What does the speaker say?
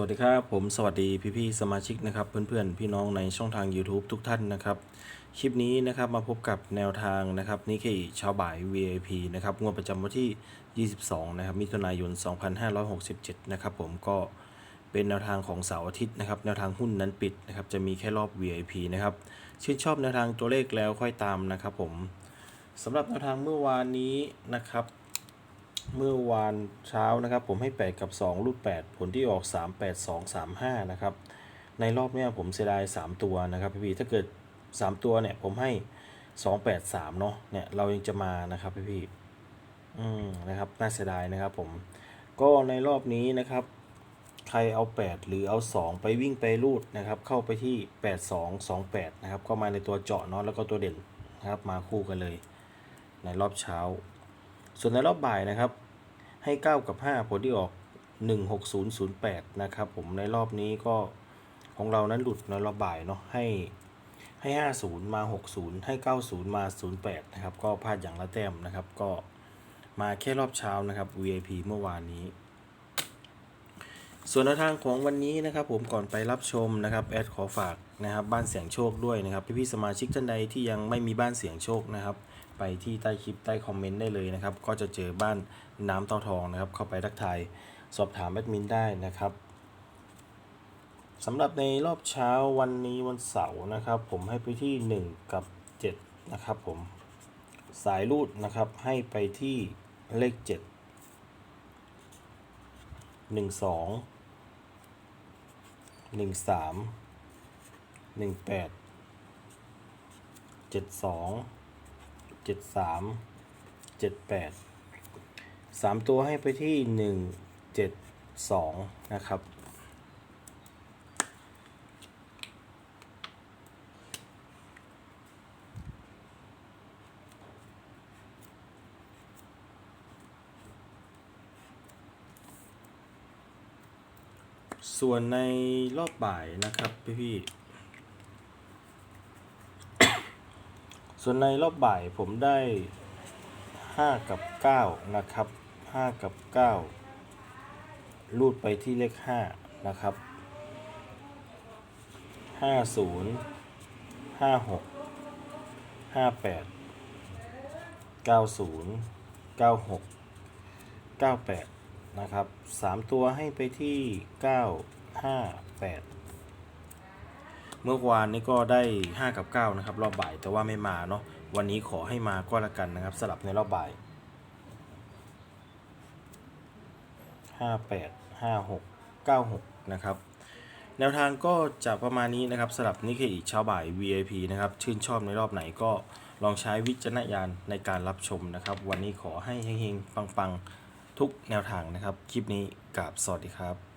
วัสดีครับ ผมสวัสดีพี่ๆสมาชิกนะครับ เพื่อนๆ พี่น้องในช่องทาง YouTube ทุกท่านนะครับ คลิปนี้นะครับมาพบกับแนวทางนะครับนิเคอิชาวบ่าย VIP นะครับงวดประจำวันที่ 22 นะครับมิถุนายน 2567 นะครับผมก็เป็นแนวทางของเสาร์อาทิตย์นะครับแนวทางหุ้นนั้นปิดนะครับจะมีแค่รอบ VIP นะครับชื่นชอบแนวทางตัวเลขแล้วค่อยตามนะครับผมสำหรับแนวทางเมื่อวานนี้นะครับ เมื่อวานเช้านะครับ ผมให้ 8 กับ 2 รูด8ผลที่ออก 3 8 2 3 5 นะครับ ในรอบนี้ผมเสียดาย 3 ตัวนะครับพี่ๆถ้าเกิด 3 ตัวเนี่ย ผมให้ 2 8 3 เนาะเนี่ย เรายังจะมานะครับพี่ๆอืมนะครับ น่าเสียดายนะครับผม ก็ในรอบนี้นะครับ ใครเอา 8 หรือเอา 2 ไปวิ่งไปรูดนะครับ เข้าไปที่ 8 2 2 8 นะครับก็มาในตัวเจาะเนาะแล้วก็ตัวเด่นนะครับ มาคู่กันเลย ในรอบเช้า ส่วนในรอบบ่ายนะครับ ให้ 9 กับ 5 ผลที่ออก 16008 นะครับผมในรอบนี้ก็ของเรานั้นหลุดในรอบบ่ายเนาะให้ให้ 50 มา 60 ให้ 90 มา 08 นะครับ ก็พลาดอย่างละแต้มนะครับ ก็มาแค่รอบเช้านะครับ VIP เมื่อวานนี้ ส่วนแนวทางของวันนี้นะครับผมก่อนไปรับชมนะครับแอดขอฝากนะครับบ้านเสียงโชคด้วยนะครับพี่ๆสมาชิกท่านใดที่ยังไม่มีบ้านเสียงโชคนะครับไปที่ใต้คลิปใต้คอมเมนต์ได้เลยนะครับก็จะเจอบ้านน้ำเต้าทองนะครับเข้าไปทักทายสอบถามแอดมินได้นะครับสำหรับในรอบเช้าวันนี้วันเสาร์นะครับผมให้ไปที่ 1 กับ 7 นะครับผมสายรูดนะครับให้ไปที่เลข 7 1 2 หนึ่งสามหนึ่งแปดเจ็ดสองเจ็ดสามเจ็ดแปดสามตัวให้ไปที่หนึ่งเจ็ดสองนะครับ ส่วนในรอบบ่ายนะครับพี่ๆส่วนในรอบบ่ายผมได้ 5 กับ 9 นะครับ 5 กับ 9 รูดไปที่เลข 5 นะครับ 50 56 58 90 96 98 นะครับ 3 ตัวให้ไปที่ 9 5 8 เมื่อวานนี้ก็ได้ 5 กับ 9 นะครับ รอบบ่ายแต่ว่าไม่มาเนาะวันนี้ขอให้มาก็แล้วกันนะครับ สลับในรอบบ่าย 58 56 96 นะครับแนวทางก็จะประมาณนี้นะครับสลับนิเคอีกเช้าบ่าย VIP นะครับ ชื่นชอบในรอบไหนก็ลองใช้วิจารณญาณในการรับชมนะครับ วันนี้ขอให้เฮงๆ ปังๆ ทุกแนวทางนะครับ คลิปนี้กับสวัสดีครับ